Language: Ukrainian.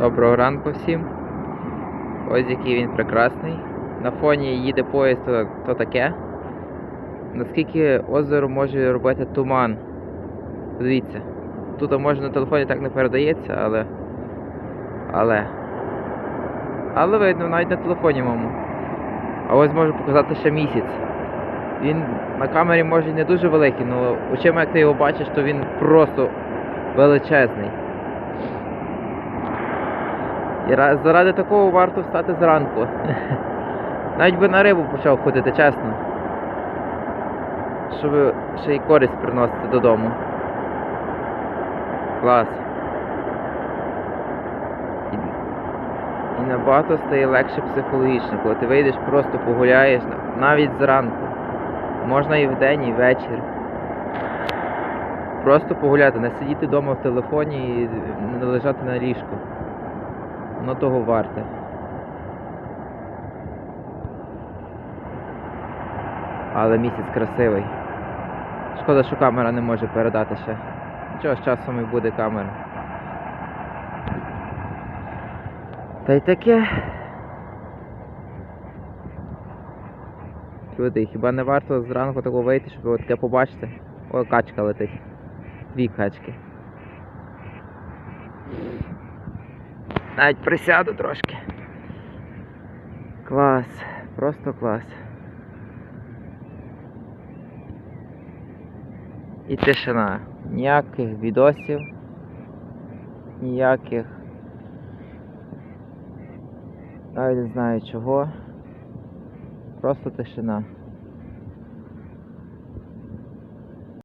Доброго ранку всім. Ось який він прекрасний. На фоні їде поїзд, то, то таке. Наскільки озеро може робити туман. Дивіться. Тут може на телефоні так не передається, але. Але. Але видно, навіть на телефоні моєму. А ось можу показати ще місяць. Він на камері може не дуже великий, але очима як ти його бачиш, то він просто величезний. І заради такого варто встати зранку. Навіть би на рибу почав ходити, чесно. Щоб ще й користь приносити додому. Клас. І, і набагато стає легше психологічно, коли ти вийдеш, просто погуляєш навіть зранку. Можна і вдень, і ввечері. Просто погуляти, не сидіти вдома в телефоні і не лежати на ліжку. Воно того варте. Але місяць красивий. Шкода, що камера не може передати ще. Нічого, з часом і буде камера. Та й таке. Люди, хіба не варто зранку такого вийти, щоб таке побачити? О, качка летить. Дві качки. Навіть присяду трошки. Клас, просто клас. І тишина. Ніяких відосів, ніяких. Навіть не знаю чого. Просто тишина.